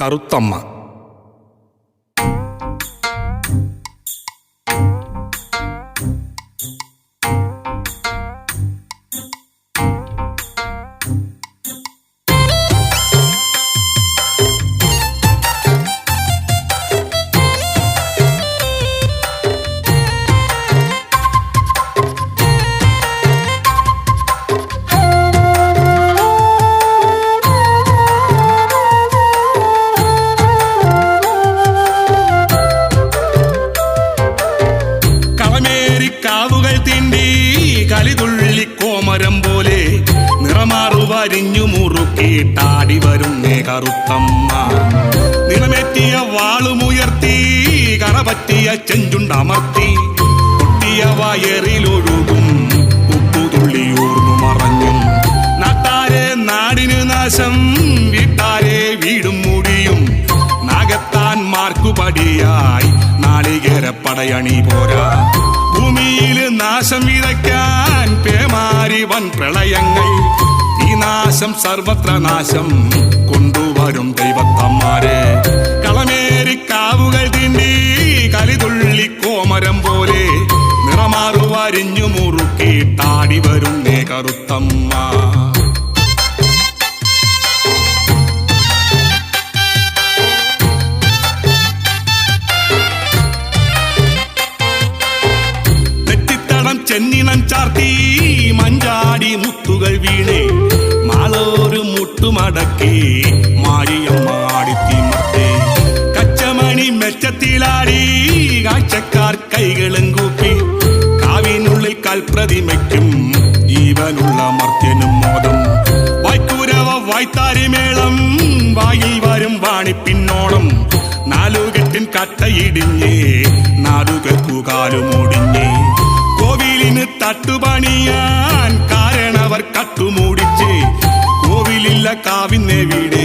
കറുത്തമ്മ മുറുക്കിട്ടാടി വരുന്നേ കറുത്തമ്മ നിറമേറ്റിയ വാളുമുയർത്തി കറപറ്റിയ ചെഞ്ചുണ്ടമർത്തി. പൊട്ടിയ വയറിലൊഴുകും ഉപ്പുതുള്ളിയൂർന്നു മറഞ്ഞും. നാട്ടാരെ നാടിന് നാശം വീട്ടാരെ വീടും മുടിയും. നാഗത്താൻ മാർക്കുപടിയായി നാളീകേരപടയണി പോരാ. ഭൂമിയിൽ നാശം വിതയ്ക്കാൻ പേമാരി വൻ പ്രളയങ്ങൾ നാശം സർവത്ര നാശം കൊണ്ടുവരും ദൈവത്തമ്മാരെ കളമേരി കാവുകൾ തിണ്ടി കലിതുള്ളി കോമരം പോലെ നിറമാറുവരിഞ്ഞു മുറുക്കി താടി വരുന്നേ കറുത്തമ്മ ചെന്നിനം ചാർത്തി മഞ്ചാടി മുത്തുകൾ വീണേ. മാളോരു മുട്ടുമടക്കി മാരിയമ്മ ആടിത്തിമർത്തി കച്ചമണി മെച്ചത്തിലാടി കാഴ്ചക്കാർ കൈകളും കൂപ്പി. കാവിനുള്ളിൽ കൽപ്രതിമയ്ക്കും ജീവനുള്ള മർത്യനും മോദം. വൈക്കൂരവ വായ്ത്താരിമേളം വായിൽ വരും വാണിപ്പിന്നോണം നാലുകെട്ടിൻ കട്ടയിടിഞ്ഞേ നാടുകൾക്കു കാലുമൂടിഞ്ഞേ. കോവിലിന് തട്ടുപണിയാൻ കോവിലില്ല വീടേ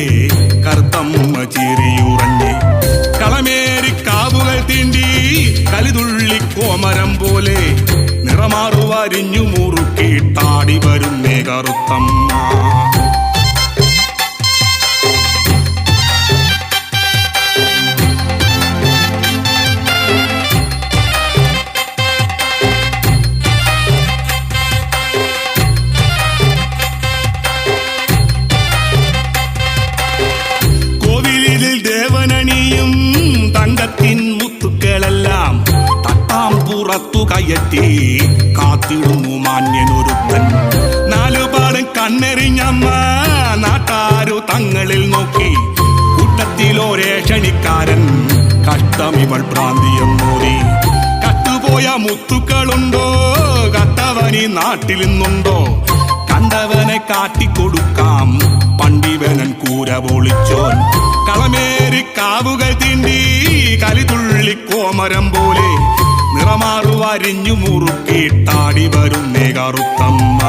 കറുത്തമ്മ ചീറിയുറഞ്ഞ് കളമേരി കാവുകൾ തീണ്ടി കലിതുള്ളി കോമരം പോലെ നിറമാറുവരിഞ്ഞു മുറുക്കിട്ടാടി വരുന്നേ കറുത്തമ്മ പുറത്തു കയറ്റി. കാത്തിടുന്നു മാന്യനൊരുത്തൻ. നാലുപാടും കണ്ണെറിഞ്ഞമ്മ. നാട്ടാരു തങ്ങളിൽ നോക്കി. കൂട്ടത്തിലൊരേ ക്ഷണിക്കാരൻ. കഷ്ടം കഷ്ടമിവൾ പ്രാന്തിയം മോദി. കട്ടുപോയ മുത്തുക്കളുണ്ടോ? കത്തവനി നാട്ടിൽ നിന്നുണ്ടോ? കണ്ടവനെ കാട്ടിക്കൊടുക്കാം. പണ്ടിവനൻ കൂര പൊളിച്ചോൻ. കളമേരി കാവുകൾ തിണ്ടി. കലിതുള്ളി കോമരം പോലെ. നിറമാറു വരിഞ്ഞു മുറുക്കി താടി വരുന്നേ കറുത്തമ്മ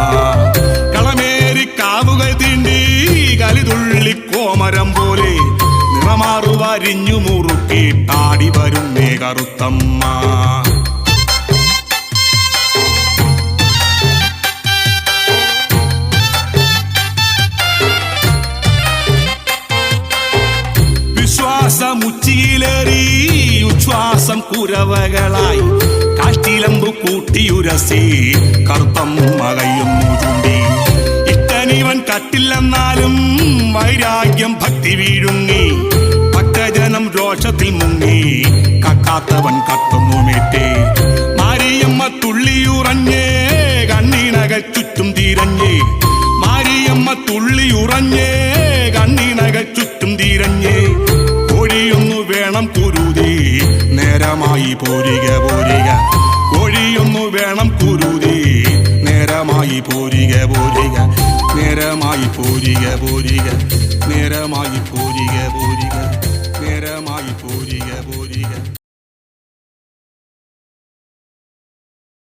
കളമേരി കാവുകൾ തിണ്ടി കലിതുള്ളി കോമരം പോലെ നിറമാറു വരിഞ്ഞു മുറുക്കി താടി വരുന്നേ കറുത്തമ്മ ഉച്ഛ്വാസം കുരവകളായി കാഷ്ടിലമ്പു കൂട്ടിയുരസി കറുത്തം മകയുന്നു ചൂണ്ടി ഇത്തനിവൻ കട്ടില്ലെന്നാലും വൈരാഗ്യം ഭക്തി വീഴുങ്ങി ഭക്തജനം രോഷത്തിൽ മുങ്ങി കക്കാത്തവൻ കത്തുന്നുമേറ്റേ മാരിയമ്മ പോരിക പോരിക. കോഴിയൊന്നു വേണം കുരുതി. നേരമായി പോരിക പോരിക. നേരമായി പോരിക പോരിക.